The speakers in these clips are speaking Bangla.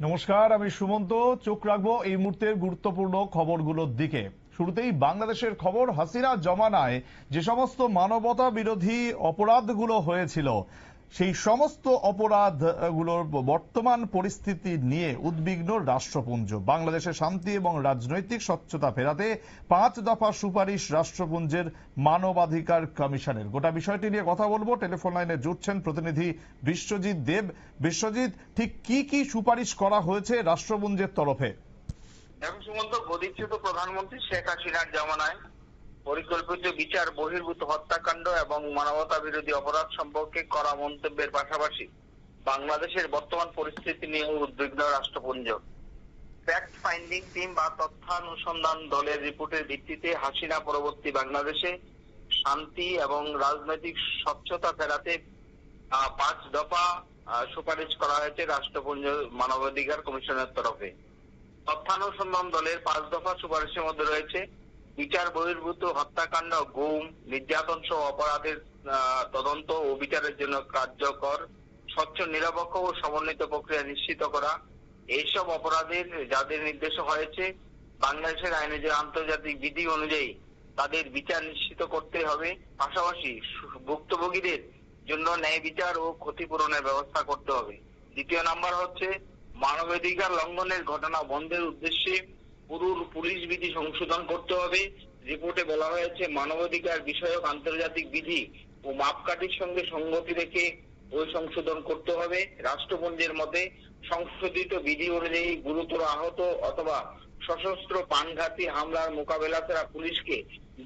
নমস্কার, আমি সুমন্ত। চোখ রাখব এই মুহূর্তের গুরুত্বপূর্ণ খবরগুলোর দিকে। শুরুতেই বাংলাদেশের খবর, হাসিনা জমানায় যে সমস্ত মানবতা বিরোধী অপরাধগুলো হয়েছিল সেই সমস্ত অপরাধগুলোর বর্তমান পরিস্থিতি নিয়ে উদ্বিগ্ন রাষ্ট্রপুঞ্জ। বাংলাদেশের শান্তি এবং রাজনৈতিক স্বচ্ছতা ফেরাতে পাঁচ দফা সুপারিশ রাষ্ট্রপুঞ্জের মানবাধিকার কমিশনের। গোটা বিষয়টি নিয়ে কথা বলব। টেলিফোন লাইনে জুটছেন প্রতিনিধি বিশ্বজিৎ দেব। বিশ্বজিৎ, ঠিক কি কি সুপারিশ করা হয়েছে রাষ্ট্রপুঞ্জের তরফে? এখন সুমন্ত প্রধানমন্ত্রী শেখ হাসিনার জামানায় পরিকল্পিত বিচার, বহির্ভূত হত্যাকাণ্ড এবং মানবতা বিরোধী অপরাধ সম্পর্কে করা মন্তব্যের পাশাপাশি বাংলাদেশের বর্তমান পরিস্থিতি নিয়ে উদ্বিগ্ন রাষ্ট্রপুঞ্জ। ফ্যাক্ট ফাইন্ডিং টিম বা তথ্যানুসন্ধান দলের রিপোর্টের ভিত্তিতে হাসিনা পরবর্তী বাংলাদেশে শান্তি এবং রাজনৈতিক স্বচ্ছতা ফেরাতে পাঁচ দফা সুপারিশ করা হয়েছে রাষ্ট্রপুঞ্জ মানবাধিকার কমিশনের তরফে। তথ্যানুসন্ধান দলের পাঁচ দফা সুপারিশের মধ্যে রয়েছে বিচার বহির্ভূত হত্যাকাণ্ড, গুম, নির্যাতন সহ অপরাধের তদন্ত ও বিচারের জন্য কার্যকর, স্বচ্ছ, নিরপেক্ষ ও সমন্বিত প্রক্রিয়া নিশ্চিত করা। এইসব অপরাধের যাদের নির্দেশ হয়েছে, বাংলাদেশের আইনে যে আন্তর্জাতিক বিধি অনুযায়ী তাদের বিচার নিশ্চিত করতে হবে। পাশাপাশি ভুক্তভোগীদের জন্য ন্যায় বিচার ও ক্ষতিপূরণের ব্যবস্থা করতে হবে। দ্বিতীয় নাম্বার হচ্ছে মানবাধিকার লঙ্ঘনের ঘটনা বন্ধের উদ্দেশ্যে পুরো পুলিশ বিধি সংশোধন করতে হবে। রিপোর্টে বলা হয়েছে, মানবাধিকার বিষয়ক আন্তর্জাতিক বিধি ও মাপকাঠির সঙ্গে সঙ্গতি রেখে ওই সংশোধন করতে হবে। রাষ্ট্রপুঞ্জের মতে, সংশোধিত বিধি অনুযায়ী গুরুতর আহত অথবা সশস্ত্র প্রাণঘাতী হামলার মোকাবেলা ছাড়া পুলিশকে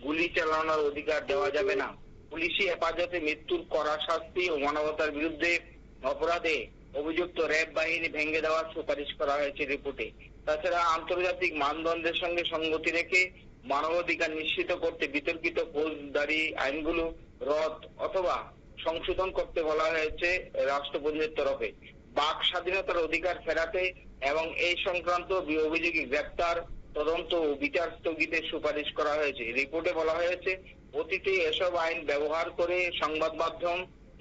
গুলি চালানোর অধিকার দেওয়া যাবে না। পুলিশি হেফাজতে মৃত্যুর কড়া শাস্তি ও মানবতার বিরুদ্ধে অপরাধে অভিযুক্ত র্যাব বাহিনী ভেঙে দেওয়ার সুপারিশ করা হয়েছে রিপোর্টে। তাছাড়া আন্তর্জাতিক মানদণ্ডের সঙ্গে সঙ্গতি রেখে মানবাধিকার নিশ্চিত করতে বিতর্কিত ফৌজদারি আইনগুলো রদ অথবা সংশোধন করতে বলা হয়েছে রাষ্ট্রপতির তরফে। বাক স্বাধীনতার অধিকার ফেরাতে এবং এই সংক্রান্ত অভিযোগী গ্রেপ্তার তদন্ত ও বিচার স্থগিতের সুপারিশ করা হয়েছে। রিপোর্টে বলা হয়েছে, অতীতে এসব আইন ব্যবহার করে সংবাদ মাধ্যম,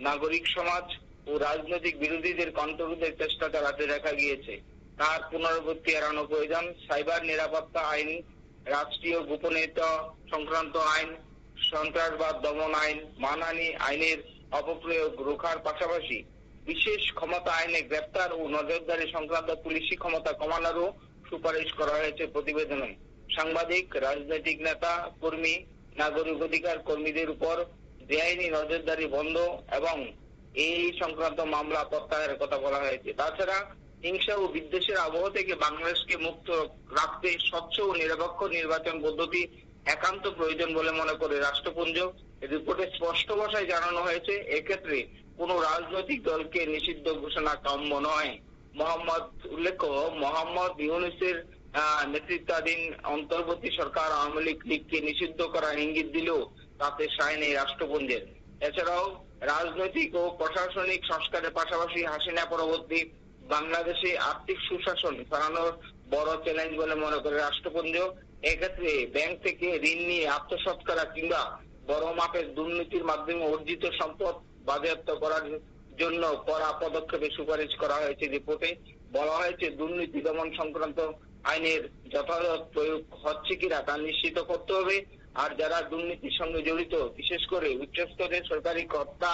নাগরিক সমাজ ও রাজনৈতিক বিরোধীদের কণ্ঠরোধের চেষ্টা চালাতে দেখা গিয়েছে। তার পুনরাবৃত্তি এড়ানো প্রয়োজন। সাইবার নিরাপত্তা আইন, রাষ্ট্রীয় গোপনীয়তা সংক্রান্ত আইন, সন্ত্রাসবাদ দমন আইন, মানহানি আইনের অপপ্রয়োগ রোখার পাশাপাশি বিশেষ ক্ষমতা আইনে গ্রেপ্তার ও নজরদারি সংক্রান্ত পুলিশি ক্ষমতা কমানোরও সুপারিশ করা হয়েছে প্রতিবেদনে। সাংবাদিক, রাজনৈতিক নেতা, কর্মী, নাগরিক অধিকার কর্মীদের উপর বেআইনি নজরদারি বন্ধ এবং এই সংক্রান্ত মামলা প্রত্যাহারের কথা বলা হয়েছে। তাছাড়া হিংসা ও বিদ্বেষের আবহ থেকে বাংলাদেশকে মুক্ত রাখতে স্বচ্ছ ও নিরপেক্ষ নির্বাচন পদ্ধতি একান্ত প্রয়োজন বলে মনে করে রাষ্ট্রপুঞ্জ। রিপোর্টে স্পষ্ট ভাষায় জানানো হয়েছে, এক্ষেত্রে কোন রাজনৈতিক দলকে নিষিদ্ধ ঘোষণা কাম্য নয়। মোহাম্মদ উল্লেখ্য, মোহাম্মদ ইউনুসের নেতৃত্বাধীন অন্তর্বর্তী সরকার আওয়ামী লীগ লীগকে নিষিদ্ধ করার ইঙ্গিত দিলেও তাতে সায় নেই রাষ্ট্রপুঞ্জের। এছাড়াও রাজনৈতিক ও প্রশাসনিক সংস্কারের পাশাপাশি হাসিনা পরবর্তী বাংলাদেশে আর্থিক সুশাসন ফেরানোর বড় চ্যালেঞ্জ বলে মনে করে রাষ্ট্রপুঞ্জ এক্ষেত্রে ব্যাংক থেকে ঋণ নিয়ে আত্মসাৎ করা কিংবা বড় মাপের দুর্নীতির মাধ্যমে অর্জিত সম্পদ বাজেয়াপ্ত করার জন্য করা পদক্ষেপে সুপারিশ করা হয়েছে। রিপোর্টে বলা হয়েছে, দুর্নীতি দমন সংক্রান্ত আইনের যথাযথ প্রয়োগ হচ্ছে কিনা তা নিশ্চিত করতে হবে। আর যারা দুর্নীতির সঙ্গে জড়িত, বিশেষ করে উচ্চস্তরের সরকারি কর্তা,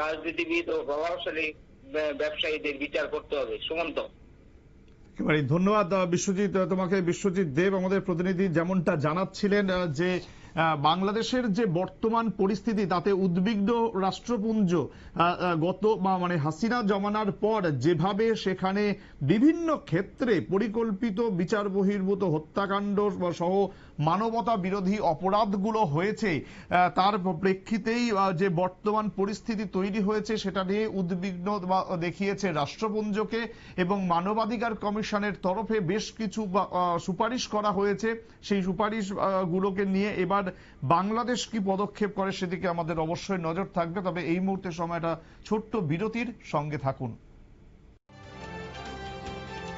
রাজনীতিবিদ ও প্রভাবশালী ব্যবসায়ীদের বিচার করতে হবে। সুমন্ত। ধন্যবাদ বিশ্বজিৎ। তোমাকে বিশ্বজিৎ দেব, আমাদের প্রতিনিধি, যেমনটা জানাচ্ছিলেন যে বাংলাদেশের যে বর্তমান পরিস্থিতি, তাতে উদ্বিগ্ন রাষ্ট্রপুঞ্জ গত মানে হাসিনা জমানার পর যেভাবে সেখানে বিভিন্ন ক্ষেত্রে পরিকল্পিত বিচার বহির্ভূত হত্যাকাণ্ড সহ মানবতা বিরোধী অপরাধগুলো হয়েছে তার প্রেক্ষিতেই যে বর্তমান পরিস্থিতি তৈরি হয়েছে সেটা নিয়ে উদ্বিগ্ন দেখিয়েছে রাষ্ট্রপুঞ্জকে এবং মানবাধিকার কমিশনের তরফে বেশ কিছু সুপারিশ করা হয়েছে। সেই সুপারিশ আহ, গুলোকে নিয়ে এবার বাংলাদেশ কি পদক্ষেপ করে সেদিকে আমাদের অবশ্যই নজর থাকবে। তবে এই মুহূর্তে সময়টা ছোট্ট বিরতির সঙ্গে থাকুন।